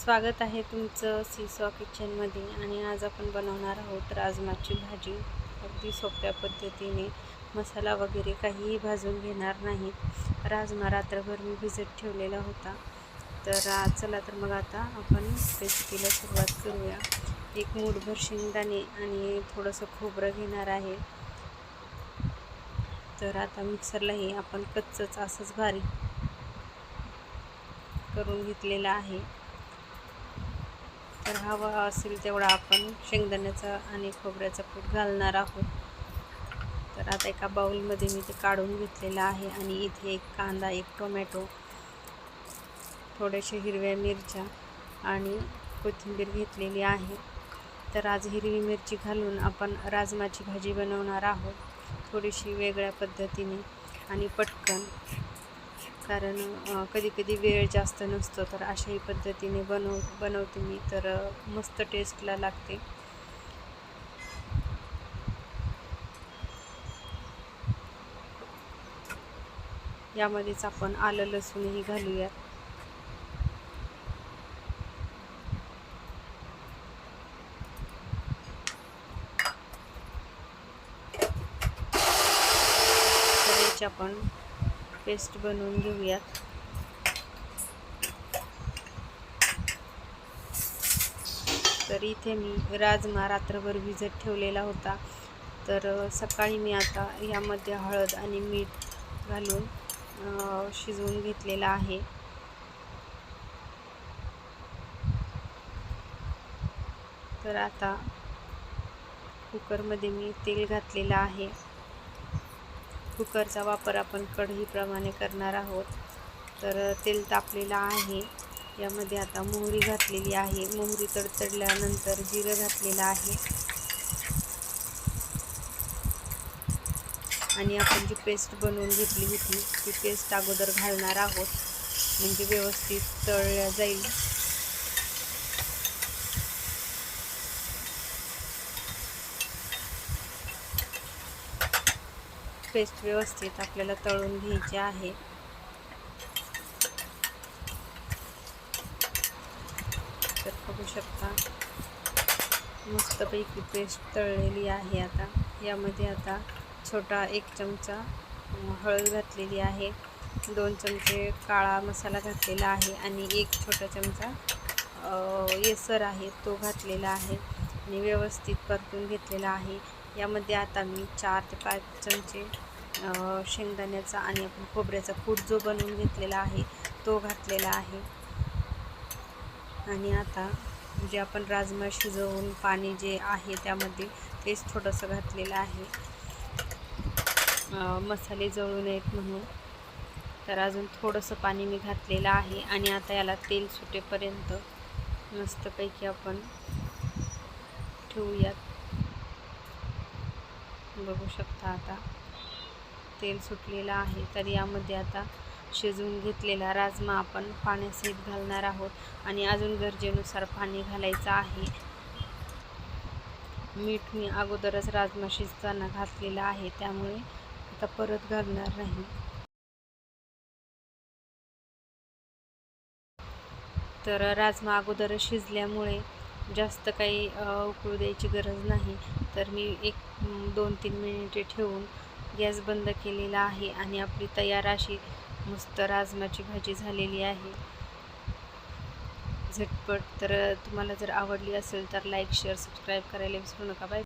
स्वागत आहे तुमचं सीसॉ किचनमध्ये आणि आज आपण बनवणार आहोत राजमाची भाजी. अगदी सोप्या पद्धतीने मसाला वगैरे काहीही भाजून घेणार नाही. राजमा रात्रभर मी भिजत ठेवलेला होता. तर आज चला तर मग आता आपण रेसिपीला सुरुवात करूया. एक मूठभर शेंगदाणे आणि थोडंसं खोबरं घेणार आहे. तर आता मिक्सरलाही आपण कच्चंच असंच भारी करून घेतलेलं आहे. तर हवा असेल तेवढा आपण शेंगदाण्याचा आणि खोबऱ्याचा कूट घालणार आहोत. तर आता एका बाऊलमध्ये मी ते काढून घेतलेलं आहे आणि इथे एक कांदा एक टोमॅटो थोड्याशा हिरव्या मिरच्या आणि कोथिंबीर घेतलेली आहे. तर आज हिरवी मिरची घालून आपण राजमाची भाजी बनवणार आहोत थोडीशी वेगळ्या पद्धतीने आणि पटकन. कारण कधी कधी वेळ जास्त नसतो तर अशाही पद्धतीने बनव बनवते मी तर मस्त टेस्टला लागते. यामध्येच आपण आलं लसूणही घालूयात. आपण पेस्ट बनवून घेऊयात. तर इथे मी राजमा रात्रभर भिजत ठेवलेला होता. तर सकाळी मी आता यामध्ये हळद आणि मीठ घालून शिजवून घेतलेला आहे. तर आता कुकरमध्ये मी तेल घातलेलं आहे. कुकरचा वापर आपण कढईप्रमाणे करणार आहोत. तर तेल तापलेलं आहे. यामध्ये आता मोहरी घातलेली आहे. मोहरी तडतडल्यानंतर जिरं घातलेलं आहे. आणि आपण जी पेस्ट बनवून घेतली होती ती पेस्ट अगोदर घालणार आहोत. म्हणजे व्यवस्थित तळल्या जाईल. पेस्ट व्यवस्थित आपल्याला तळून घ्यायची आहे. तर बघू शकता मस्तपैकी पेस्ट तळलेली आहे आता. यामध्ये आता छोटा एक चमचा हळद घातलेली आहे दोन चमचे काळा मसाला घातलेला आहे आणि एक छोटा चमचा येसर आहे तो घातलेला आहे. आणि व्यवस्थित परतून घेतलेला आहे. यामध्ये आता मी चार ते पाच चमचे शेंगदाण्याचा आणि आपण खोबऱ्याचा कूट जो बनवून घेतलेला आहे तो घातलेला आहे. आणि आता जे आपण राजमा शिजवून पाणी जे आहे त्यामध्ये तेच थोडंसं घातलेलं आहे. मसाले जळू नयेत म्हणून. तर अजून थोडंसं पाणी मी घातलेलं आहे आणि आता याला तेल सुटेपर्यंत मस्तपैकी आपण ठेवूयात. बघू शकता आता. तेल सुटलेलं आहे तर यामध्ये आता शिजवून घेतलेला राजमा आपण पाण्यासहित घालणार आहोत आणि अजून गरजेनुसार पाणी घालायचं आहे. मीठ मी अगोदरच राजमा शिजताना घातलेला आहे त्यामुळे आता परत घालणार नाही. तर राजमा अगोदरच शिजल्यामुळे जास्त काही उकळू द्यायची गरज नाही. तर मी एक दोन तीन मिनिटे ठेवून गॅस बंद केलेला आहे आणि आपली तयार अशी मस्त राजमाची भाजी झालेली आहे. झटपट. तर तुम्हाला जर आवडली असेल तर लाईक शेअर सबस्क्राईब करायला विसरू नका. बाय.